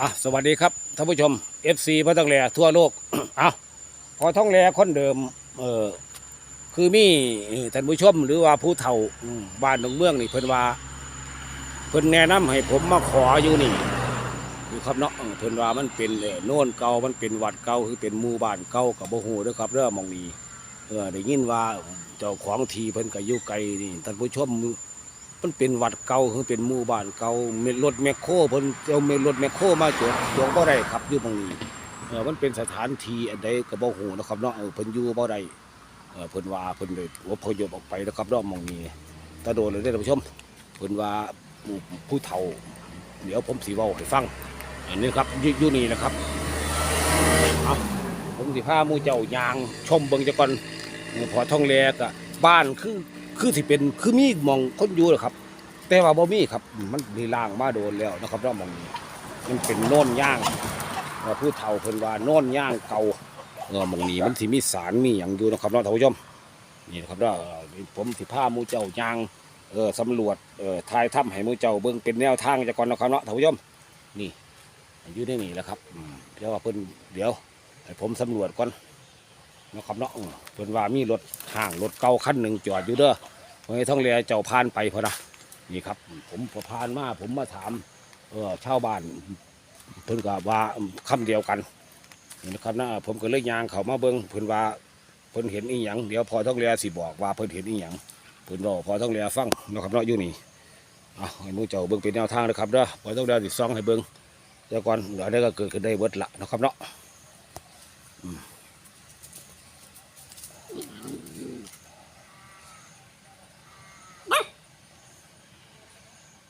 อะสวัสดีครับท่านผู้ชม FC พระต้องแลทั่วโลก อะพอท้องแลคนเดิม เออคือมีท่านผู้ชม หรือว่าผู้เฒ่าบ้านหนองเมืองนี่เพิ่นว่า เพิ่นแนะนำให้ผมมาขออยู่นี่อยู่ครับเนาะเพิ่นว่ามันเป็นโน่นเก่ามันเป็นวัดเก่าคือเป็นหมู่บ้านเก่ากับบ่ฮู้ด้อครับเด้อหมองนี้เออได้ยินว่าเจ้าของทีเพิ่นก็อยู่ไกลนี่ท่านผู้ชม มันเป็นวัดเก่าคือเป็นหมู่บ้านเก่าเมรถแมคโครเพิ่นเอาเมรถแมคโครมาจอดจอดบ่ได้ครับอยู่ตรงนี้เออมันเป็นสถานที่อันใดก็บ่ฮู้นะครับเนาะเออเพิ่นอยู่บ่ได้เออเพิ่นว่าเพิ่นเลยอพยพออกไปนะครับเนาะหมองนี้ตะโดนเลยเด้อท่านผู้ชมเพิ่นว่าผู้เฒ่า เดี๋ยวผมสิเว้าให้ฟังอันนี้ครับอยู่อยู่นี่นะครับเอาผมสิพาหมู่เจ้ายางชมเบิ่งจักก่อนเออพอท่องแลกะบ้านคือ คือที่เป็นคือมีมองคนอยู่หละครับ แต่ว่าบ่มีครับ มันมีล่างมาโดนแล้วนะครับเรามองนี้มันเป็นโน่นย่างเอ่อผู้เฒ่าเพิ่นว่าโน่นย่างเก่าเออมองนี้มันสิมีสารมีหยังอยู่นะครับเนาะท่านผู้ชมนี่นะครับเนาะเอ่ผมสิพามูเจ้าย่างเออสำรวจเออทายถ้ำให้มูเจ้าเบิ่งเป็นแนวทางจากก่อนนะครับเนาะท่านผู้ชมนี่อยู่ในนี่แหละครับเดี๋ยวว่าเพิ่นเดี๋ยวให้ผมสำรวจก่อน นะครับเนาะเพิ่นว่ามีรถห่างรถเก่าคันหนึ่งจอดอยู่เด้อเฮ้ยท่องเรือเจ้าพานไปพอนะนี่ครับ ผมพอพานมาผมมาถามเออชาวบ้านเพิ่นก็ว่าคำเดียวกันนี่นะครับนะผมก็เลยยางเขามาเบิ้งเพิ่นว่าเพิ่นเห็นอีหยังเดี๋ยวพอท่องเรือสิบอกว่าเพิ่นเห็นอีหยังเพิ่นบอกพอท่องเรือฟังนะครับเนาะอยู่นี่อะให้มูเจ้าเบิ้งเป็นแนวทางนะครับเด้อพอท่องเรือสิซองให้เบิ้งเดี๋ยวก่อนเดี๋ยวได้ก็เกิดขึ้นได้เบิดละนะครับเนาะ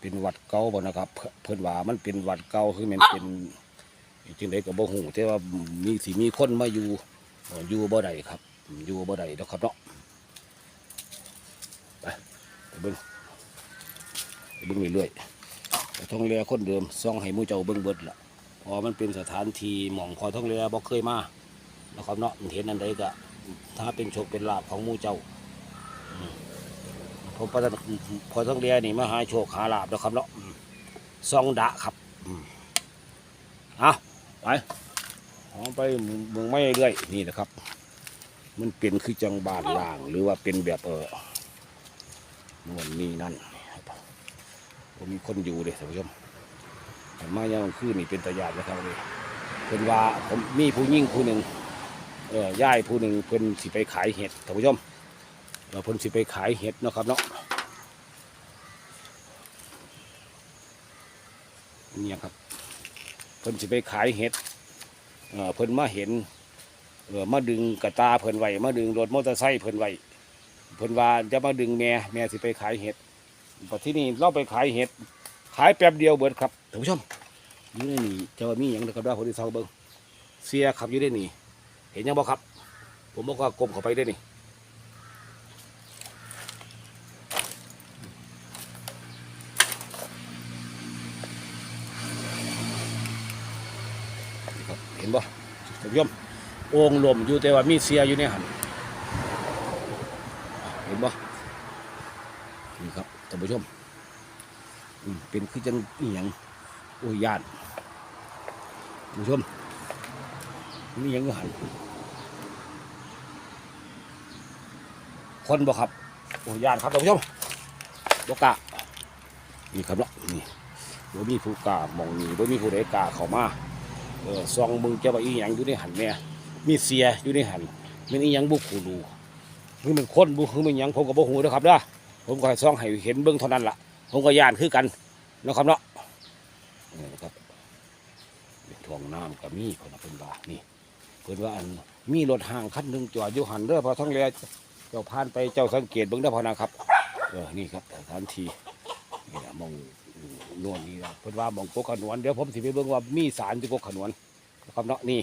เป็นวัดเก่าบ่นะครับเพิ่นเพิ่นว่ามันเป็นวัดเก่าคือมันเป็นจึงไดก็บ่ฮู้แต่ว่ามีสิมีคนมาอยู่เอ่ออยู่บ่ได้ครับ อยู่บ่ได้แล้วครับเนาะไปไปเบิ่งไปเบิ่งเรื่อยๆไปท่องเรือคนเดิมซ่องให้หมู่เจ้าเบิ่งเบิดล่ะเพอมันเป็นสถานที่หม่องพอท่องเรือบ่เคยมานะครับเนาะเห็นอันใดก็ถ้าเป็นโชคเป็นลาภของหมู่เจ้า ผมพอต้องพอต้องเรียนี่มาหาโชคหาลาบแล้วครับเนาะซองดะครับอืมเอาไปเอไปเมืองไม่เรื่อยนี่นะครับ มันเป็นคือจังบานล่าง หรือว่าเป็นแบบเออโน่นนี่นั่นผมมีคนอยู่เลยท่านผู้ชมแต่มายังคืนนี่เป็นตะยานนะครับเลยเป็นว่าผมมีผู้ยิ่งผู้หนึ่งเออย่ายผู้หนึ่งเพิ่นสิไปขายเห็ดท่านผู้ชม เราพิ่นสิไปขายเห็ดเนาะครับเนาะเนี่ยครับเพิ่นสิไปขายเห็ดเออเพิ่นมาเห็นเออมาดึงกระตาเพิ่นไว้มาดึงรถมอเตอร์ไซค์เพิ่นไว้เพิ่นว่าจะมาดึงแม่แม่สิไปขายเห็ดพอที่นี่เราไปขายเห็ด ขายแป๊บเดียวเบิดครับท่านผู้ชมอยู่ในนี่จะว่ามีอย่างนะครับว่าคนที่เซาเบิ้งเสียขับอยู่ในนี่เห็นยังบ่ครับ ผมบอกว่ากลมเข้าไปได้นี่ครับเห็นบ่ท่าน ผู้ชมโอ่งลมอยู่แต่ว่ามีเสียอยู่ในหันเห็นบ่นี่ครับท่านผู้ชมเป็นคือจังอียงโอ้ยานท่านผู้ชมมีหยังหันคนบ่ครับโอ้ยานครับท่านผู้ชมบ่กล้านี่ครับเนาะนี่บ่มีผู้กล้ามองนี่บ่มีผู้ใดกล้าเข้ามา เออซองมึงจะว่าอีหยังอยู่ในหันแม่มีเสียอยู่ในหันมันอีหยังบุกหูดูคือมันคนบุคือมันหยังผมก็บ่ฮู้นะครับเด้อผมก็ให้ซองให้เห็นเบิ่งเท่านั้นล่ะ ผมก็ย่านคือกันนะครับเนาะนี่นะครับเป็นทวงน้ำก็มีคนน่ะเพิ่นว่านี่เพิ่นว่าอันมีรถห่างคันหนึ่งจอดอยู่หันเด้อพอท้องแลเจ้าผ่านไปเจ้าสังเกตเบิ่งเด้อพอนะครับเออนี่ครับสถานที่นี่ล่ะมอง นวลนี่ล่ะเพิ่นว่าหมองโกกขนวนเดี๋ยวผมสิไปเบิ่งว่ามีสารที่โกกขนวนนะครับเนาะนี่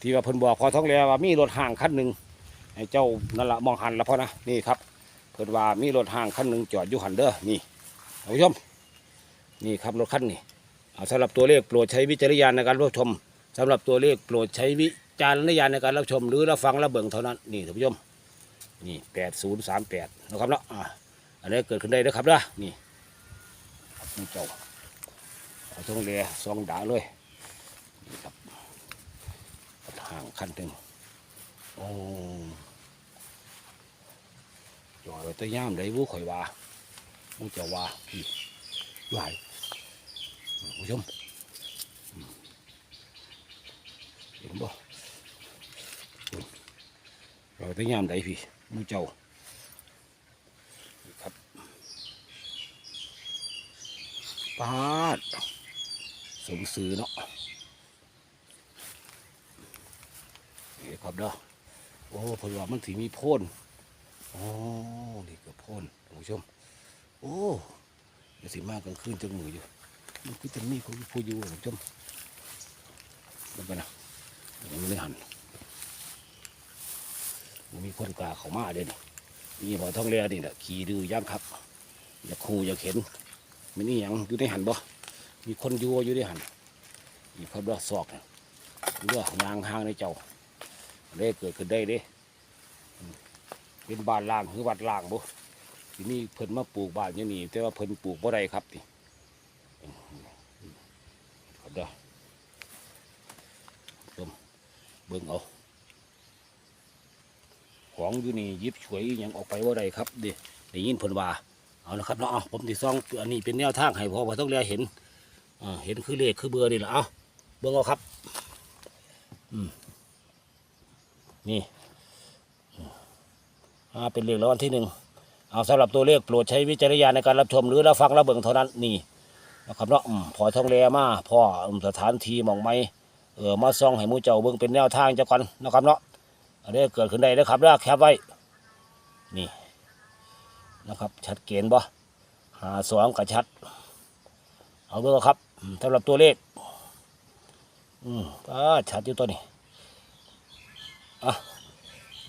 ที่ว่าเพิ่นบอกพอท้องแล้วว่ามีรถห่างคันหนึ่งให้เจ้านั่นละมองหันละพอนะนี่ครับเพิ่นว่ามีรถห่างคันหนึ่งจอดอยู่หันเด้อนี่ท่านผู้ชมนี่ครับรถคันนี้เอาสำหรับตัวเลขโปรดใช้วิจารณญาณในการรับชมสำหรับตัวเลขโปรดใช้วิจารณญาณในการรับชม หรือรับฟังรับเบิ่งเท่านั้นนี่ท่านผู้ชมนี่แปดศูนย์สามแปดนะครับเนาะอ่าอันนี้เกิดขึ้นได้นะครับเด้อนี่ค ทงเรือซองดาเลยนี่ครับห่างขั้นหนึ่งโอ้จอดไว้แตะย่ามได้วุ้ข่อยว่ามูจะว่าพี่ไหวผู้ชมเห็นบ่จอดไว้แตะย่ามได้พี่มูเจ้าครับปาด สมซื้อเนาะนี่ครับเด้อโอ้เพิ่นว่ามันสิมีพ่นโอ้นี่ก็พ่นท่านผู้ชม โอ้เดี๋ยวสิมากกลางคืนจังมืออยู่มันคือจะมีคนผู้อยู่ท่านผู้ชมมันไปนะยังไม่ได้หันมันมีคนกลาเขามาเด่นมีพอท้องเรือนี่แหละขี่ดื้อย่างครับ อยากคูอยากเห็นไมันนี่ยังอยู่ในหันบ่ มีคนอยู่อยู่ในหันนี่ครับเด้อซอกเนี่ยเรือยางห้างในเจ้าได้เกิดขึ้นได้เด้เป็นบ้านล่างหรือวัดล่างบ่ที่นี่เพิ่นมาปลูกบ้านอยู่นี่แต่ว่าเพิ่นปลูกบ่ได้ครับนี่อืมครับเด้อชมเบิ่งเอาของอยู่นี่ยิบฉวยยังออกไปบ่าได้ครับเดิได้ยินเพิ่นว่าเอาละครับเนาะผมสิซ่องอันนี้เป็นแนวทางให้พอว่าต้องเรียเห็น เห็นคือเลขคือเบอร์นี่แหละเอาเบิ่งเอาครับนี่อ่าเป็นเลขรางวัลที่หนึ่งเอาสำหรับตัวเลขโปรดใช้วิจารณญาณในการรับชมหรือรับฟังรับเบิ่งเท่านั้นนี่นะครับเนาะอืมพอท่องแรมาพ่ออืมสถานที่หมองไม้เออมาซองให้มูเจ้าเบิ่งเป็นแนวทางเจ้ากันนะครับเนาะอันนี้เกิดขึ้นได้นะครับแล้วแคปไว้นี่นะครับชัดเจนบ่หาสองกับชัด เอาเบิ่งเอาครับ สำหรับตัวเลข อืมก็ชัดอยู่ตัวนี้ อะ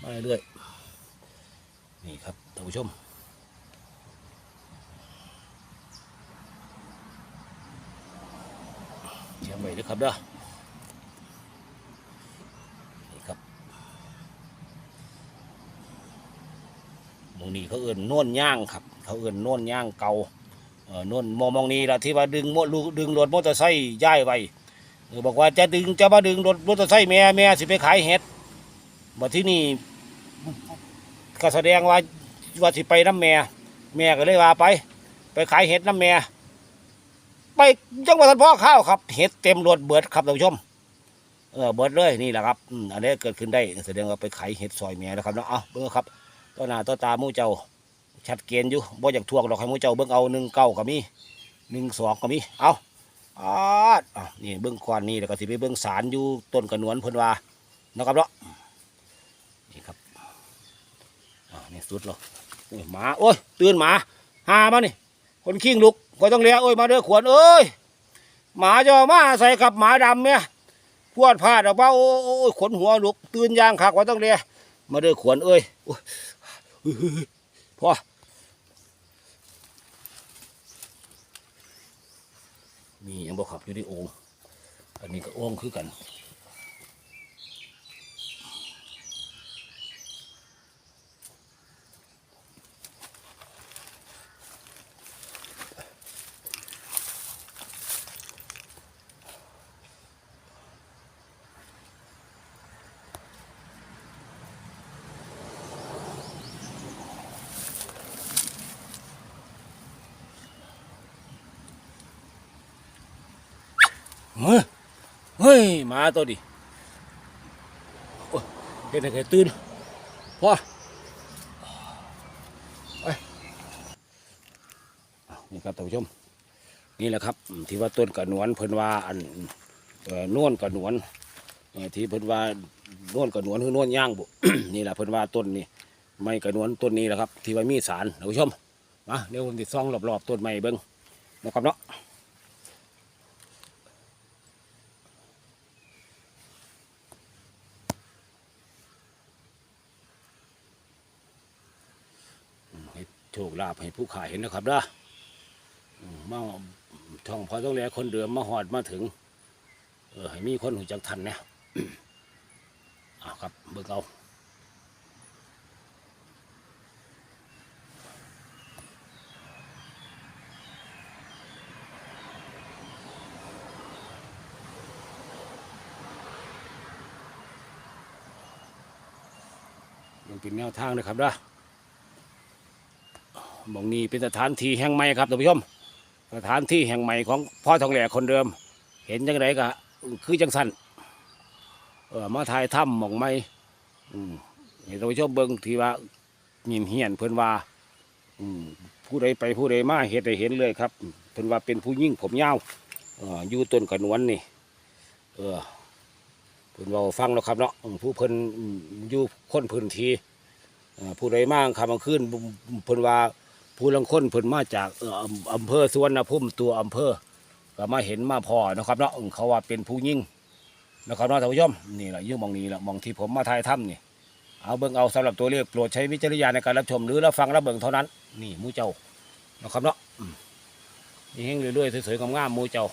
มาเรื่อยนี่ครับท่านผู้ชม เชียงใหม่ด้วยครับเด้อนี่ครับหมองนี้เขาเอื่นน่นย่างครับ เขาเอื่นน่นย่างเก่า โน่นมองมองนี้ละที่ว่าดึงมลูดึงรถมอเตอร์ไซค์ย้ายไปบอกว่าจะดึงจะมาดึงรถมอเตอร์ไซค์แม่แม่สิไปขายเห็ดมาที่นี่ก็แสดงว่าว่าสิไปน้ำแม่แม่ก็เลยว่าไป ไปขายเห็ดน้ำแม่ไปจังหวัดพ่อข้าวครับเห็ดเต็มรถเบิดครับท่านผู้ชมเออเบิดเลยนี่แหละครับอันนี้เกิดขึ้นได้แสดงว่าไปขายเห็ดซอยแม่นะครับเนาะเอาเบิ่งครับต้นหน้าต้นตามูเจ้า ชัดเจนอยู่บ่อยากทวงดอกให้มูเจ้าเบิ่งเอาหนึ่งเก้าก็มีหนึ่งสองก็มีเอาอาอะนี่เบิ่งก่อนนี่แล้วก็สิไปเบิ่งสารอยู่ต้นกระนวนเพิ่นว่านะครับเนาะนี่ครับอ่านี่สุดแล้วโอ้ยหมาโอ้ยตื่นหมาหามานี่คนขิงลุกก็ต้องเลี้ยโอ้ยมาเด้อขวนเอ้ยหมาจะมาใส่กับหมาดำเนี่ยพวดพลาดออกมาโอ้ยโอ้ยขนหัวลุกตื่นยางขากว่าต้องเลี้ยมาเด้อขวนเอ้ยเฮ้ยพ่อ มียังบอกขับอยู่ในโอ่งอันนี้ก็โอ่งคือกัน เฮ้ยเฮ้ยมาตัวดิโอ้ยเห็นไรตื่นพ่อไปอ้าวนี่ครับท่านผู้ชม นี่แหละครับ ที่ว่าต้นกระนวนเพิ่นว่าอันเอ่น่นกระนวนที่เพิ่นว่าน่นกระนวนคือน่นย่างบุนี่แหละเพิ่นว่าต้นนี้ไม่กระนวนต้นนี้แหละครับ ที่ว่ามีสารท่านผู้ชมมาเดี๋ยวผมติดซองรอบๆต้นไม้เบิ้งนะครับเนาะ โชคลาภให้ผู้ขายเห็นนะครับนะมาท่องพอต้องแลคนเดือมมาหอดมาถึง เออให้มีคนหูจักทันเนี่ยเอาครับเบิกเอาันเป็นแนวทางนะครับนะ มองนี้เป็นสถานที่แห่งใหม่ครับท่านผู้ชม สถานที่แห่งใหม่ของพ่อทองแหล่คนเดิม เห็นจังไดก็คือจังสันเออมาถ่ายถ้ำหมองไม่เห็นท่านผู้ชมเบิ่งที่ว่ายินเหียนเพิ่นว่าอืผู้ใดไปผู้ใดมาเห็นได้เห็นเลยครับเพิ่นว่าเป็นผู้ยิ่งผมยาวเอ่อยู่ต้นกระนวนนี่ เออเพิ่นเว่าฟังแล้วครับเนาะผู้เพิ่นอืมอยู่คนพื้นที่ผู้ใดมาคำกลางคืนเพิ่นว่า ผู้ลังคนเพิ่นมาจากอำเภอสุวรรณภูมิตัวอำเภอ ก็มาเห็นมาพอนะครับเนาะเขาว่าเป็นผู้ยิ่งนะครับเนาะท่านผู้ชมนี่แหละยื่หมองนี้แหละมองที่ผมมาถ่ายถ้ำนี่เอาเบิ่งเอาสำหรับตัวเลขโปรดใช้วิจารณญาณในการรับชมหรือรับฟังรับเบิ่งเท่านั้น นี่มูเจ้านะครับเนาะมนี่เฮงเรื่อยๆสวยๆงามๆมูเจ้า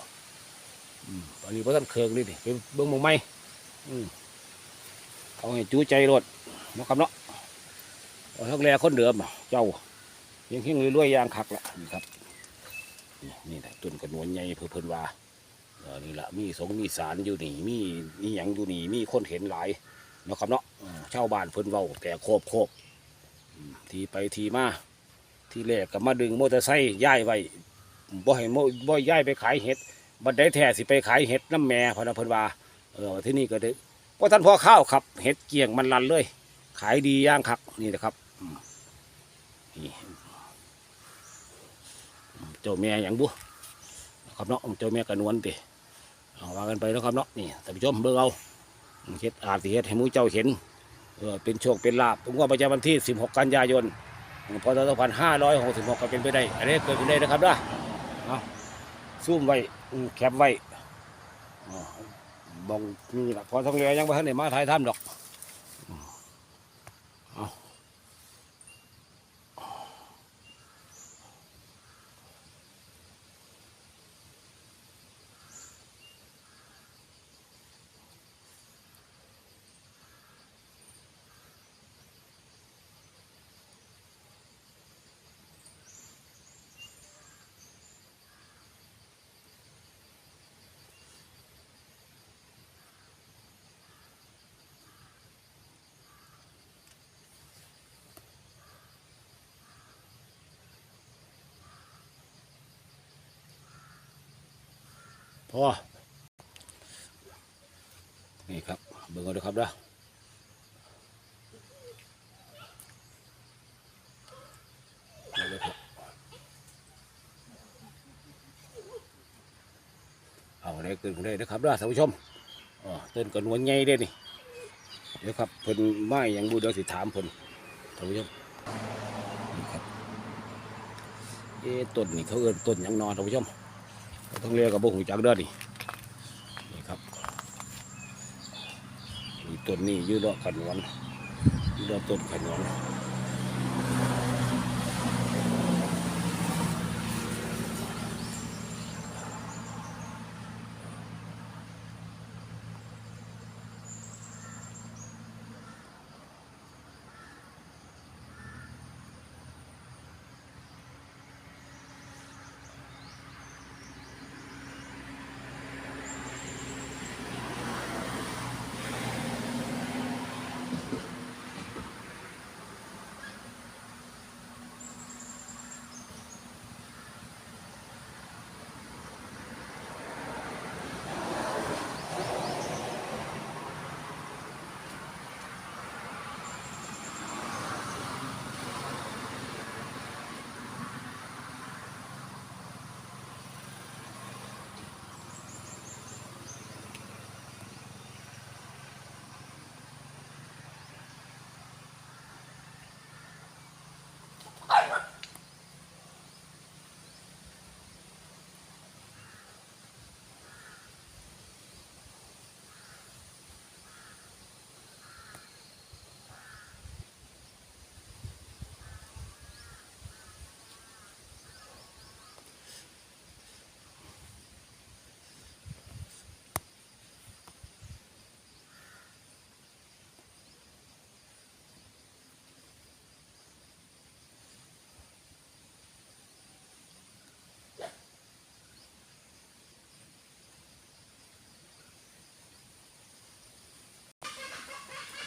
อันนี้พระท่านเคืองนี่ดิเบิ่งมองไม้อืมเอาให้จูใจรถนะครับเนาะเอาทั้งแรคนเดิมอะเจ้า เฮงเฮงๆเรื่อยๆย่างคักละนี่ครับ นี่นี่แหละต้นกระนวนใหญ่เพื่อเพิ่นว่าเออนี่แหละมีสงมีศาลอยู่นี่มีมีหยังอยู่นี่มีคนเห็นหลายเนาะครับเนาะเออชาวบ้านเพิ่นเว้าแต่โคบโคบทีไปทีมาที่แรกก็มาดึงมอเตอร์ไซค์ย้ายไว้บ่ให้โมบ่ย้ายไปขายเห็ดบัดได้แท้สิไปขายเห็ดน้ำแม่พนเพิ่นว่าเออที่นี่ก็ได้ว่าท่านพ่อข้าวครับเห็ดเกี่ยงมันลันเลย ขายดีย่างคักนี่นะครับนี่ เจ้าแม่อย่างบุครับเนาะเจ้าแม่กระนวลติเอาว่ากันไปแล้วครับเนาะนี่ท่านผู้ชมเบิ่งเอาเฮ็ดอาจสิเฮ็ดให้มูเจ้าเห็นเออเป็นโชคเป็นลาภผมว่าประจำวันที่ 16 กันยายนพศ2566ก็เป็นไปได้อันนี้เกิดขึ้นได้นะครับนะเอาซูมไว้แคปไว้บองนี่ละพอท้องเรือยังบ่ทันได้มาถ่ายทำดอก พอ นี่ครับ เบิ่งเอาด้วยครับนะเอาเลยครับเอาอะไรเกินขึ้นได้นะครับนะท่านผู้ชมอ๋อต้นกระนวนใหญ่เด้นี่เดี๋ยวครับเพิ่นไม้อย่างบูเดี๋ยวสิถามเพิ่นท่านผู้ชมนี่ครับเอ๊ะต้นนี่เขาเอิ้นต้นยังนอนท่านผู้ชม ต้องเรียกกับบหูจักเด้อนี่นี่ครับนี่ต้นนี้ยืดดอกขนวันยืดดอกต้นขนวัน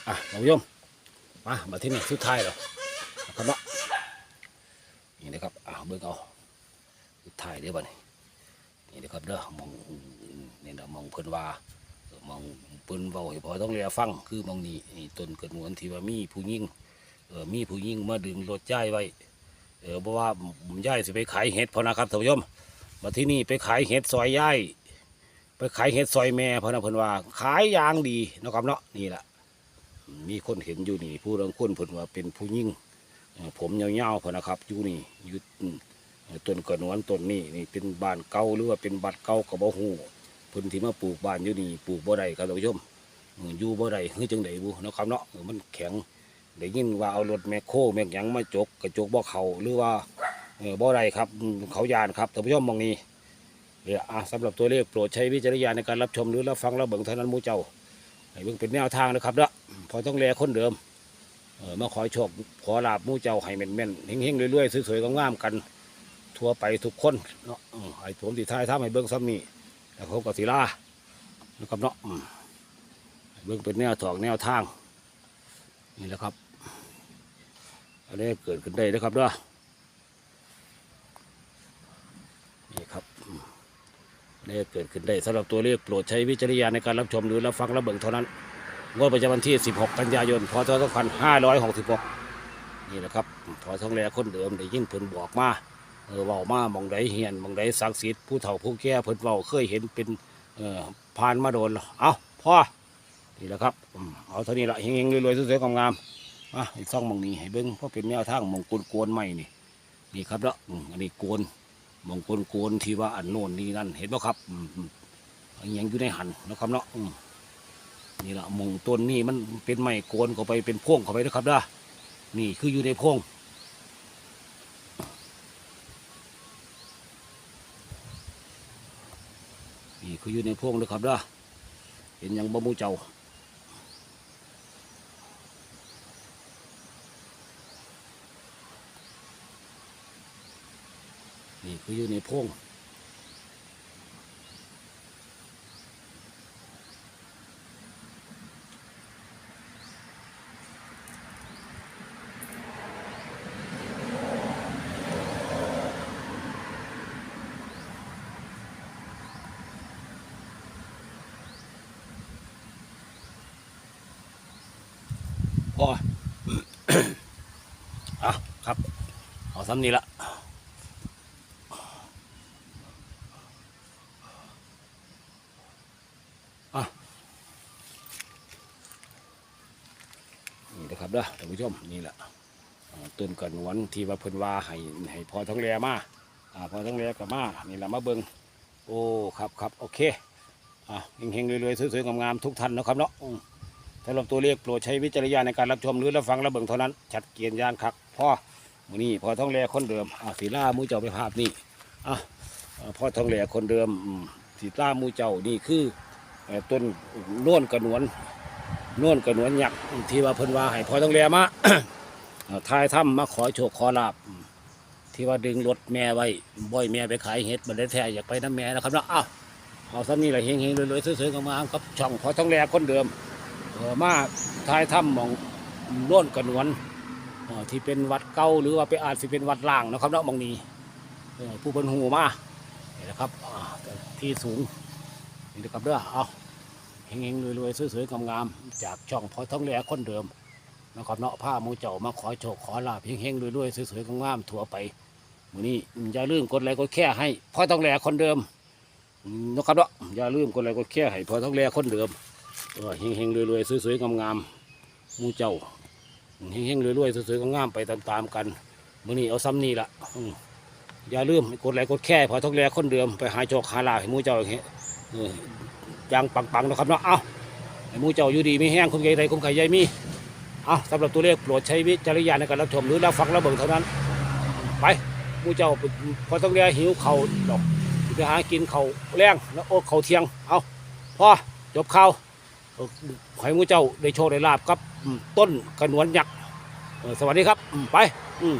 อะท่านผู้ชมมามาที่นี่สุดท้ายแล้วนะครับเนาะนี่นะครับอ่าเบิ่งเอาสุดท้ายเด้อบัดนี้นี่นะครับเด้อมองนี่นะมองเพิ่นว่ามองเพิ่นเว้าให้พอต้องเรียฟังคือมองนี่นี่ต้นเกระนวนที่ว่ามีผู้หญิงเออมีผู้หญิงมาดึงรถย้ายไว้เออเพราะว่าย้ายสิไปขายเห็ดพอนะครับท่านผู้ชมมาที่นี่ไปขายเห็ดซอยย้ายไปขายเห็ดซอยแม่พอนะเพิ่นว่าขายยางดีนะครับเนาะนี่แหละ มีคนเห็นอยู่นี่ ผู้รังคนเพิ่นว่าเป็นผู้ยิ่งผมยาวๆพอนะครับอยู่นี่อยู่ต้นกระนวนต้นนี้นี่เป็นบ้านเก่าหรือว่าเป็นบัดเก่าก็บ่ฮู้เพิ่นที่มาปลูกบ้านอยู่นี่ปลูกบ่ได้ครับท่านผู้ชมอยู่บ่ได้เฮ้ยจังไดบุนะครับเนาะมันแข็งได้ยินว่าเอารถแมคโครแมคยังมาจกกระจกบ่อเขาหรือว่าเออบ่ได้ครับเขายานครับท่านผู้ชมมองนี้เดี๋ยวอะสำหรับตัวเลขโปรดใช้วิจารณญาณในการรับชมหรือรับฟังรับเบิ่งเท่านั้นมูเจ้า ให้เบิ่งเป็นแนวทางนะครับเนาะพอต้องแลคนเดิมเออมาขอโชคขอลาบมู่เจ้าให้แม่นแม่นๆเฮงๆเรื่อยๆสวยๆงามๆกันทั่วไปทุกคนเนาะเออให้ผมติท้ายทำให้เบิ้งซ้ำนี่แล้วเขาก็ศิลานะครับเนาะอืมให้เบิ้งเป็นแนวถอกแนวทางนี่แหละครับ อันนี้เกิดขึ้นได้นะครับเนี่ครับอืม อันนี่เกิดขึ้นได้สำหรับตัวเลขโปรดใช้วิจารณญาณในการรับชมหรือรับฟังรับเบิ่งเท่านั้นงวดประจำวันที่ 16 กันยายน พศ 2566 นี่แหละครับพอท้องแลคนเดิมได้ยินเพิ่นบอกมาเออเว้ามามองใดเฮียนมองใดศักดิ์สิทธิ์ผู้เฒ่าผู้แก่เพิ่นเว้าเคยเห็นเป็นเอ่อผ่านมาโดนแล้วเอาพ่อนี่แหละครับเอาเท่านี้ละเฮงๆรวยๆสวยๆงามๆอะอีกซ่องมองนี้ให้เบิ่งเพราะเป็นแนวทางมองกลโกนๆใหม่นี่นี่ครับแล้วอันนี้โกน มองกลโกนที่ว่าอันโน่นนี่นั่นเห็นบ่ครับอืมอืมอันยังอยู่ในหันนะครับเนาะนี่ละมงต้นนี่มันเป็นไม้โกนเข้าไปเป็นพ่วงเข้าไปนะครับด้านี่คืออยู่ในพ่วงนี่คืออยู่ในพ่วงเลยครับด้าเห็นยังบ่มูเจ้า นี่คืออยู่ในพวงพออะครับ เอาซ้ำนี้ละ นะครับเด้อท่านผู้ชมนี่แหละต้นกระนวนที่ว่าเพิ่นว่าให้ให้พอท้องแรมาอ่าพอท้องแรกับมานี่แหละมาเบิงโอ้ครับครับโอเคอะเฮงๆรวยๆสวยๆงามๆทุกท่านนะครับเนาะอืมสำหรับตัวเลขโปรดใช้วิจารณญาณในการรับชมหรือรับฟังรับเบิ่งเท่านั้นชัดเกียนยานคักพ่อมือนี้พอท้องแลคนเดิมอ่าสีล่ามูเจ้าไปภาพนี่อะอ่าพอท้องแลคนเดิมสีล่ามูเจ้านี่คือต้นโน่นกระหนวน น่นกระหนวนยักษ์ที่ว่าเพิ่นว่าให้พอท้องแลมาอ่าทายถ้ำมาขอโชคขอลาบที่ว่าดึงรถแม่ไว้บ่อยแม่ไปขายเห็ดบันไดแท้อยากไปน้ำแม่นะครับเนาะอ้าวเอาซ้ำนี่แหละเฮงๆรวยๆสวยๆงามๆครับช่องพอท้องแลคนเดิมเออมาทายถ้ำมองน่นกระนวนที่เป็นวัดเก่าหรือว่าไปอาจสิเป็นวัดล่างนะครับเนาะหมองนี้ผู้เป็นหูมานี่นะครับที่สูงนี่นะครับเด้อเอา ฮงๆรวยๆสวยๆงามๆจากช่องพอท้องแหลคนเดิมนะครับเนาะผ้ามูเจ้ามาขอโชคขอลาบเฮงๆรวยๆสวยๆงามๆทั่วไปมื้อนี้อย่าลืมกดไลค์กดแค่ให้พอท้องแหลคนเดิมนะครับเนาะอย่าลืมกดไลค์กดแค่ให้พอท้องแหลคนเดิมเออเฮงๆรวยๆสวยๆงามๆมูเจ้าเฮงๆรวยๆสวยๆงามๆไปตามๆกันมื้อนี้เอาซ้ำนี่ละอย่าลืมกดไลค์กดแค่พอทกแหลคนเดิมไปหาโจกหาลาบให้มูเจ้าเฮ้เอ อยังปังๆนะครับเนาะเอาให้หมูเจ้าอยู่ดีไม่แห้งคุณไก่ไทยคุณไข่ใหญ่มีเอาสำหรับตัวเลขโปรดใช้วิจารณญาณในการรับชมหรือรับฟังรับเบิ่งเท่านั้น ไปหมูเจ้าพอทกแลหิวเข่าดอกไปหากินเข่าแรงแล้วโอ้เข่าเทียงเอาพอจบข่าวเอ่อขอให้มูเจ้าได้โชคได้ลาบกับต้นกระนวนยักษ์สวัสดีครับไป อืม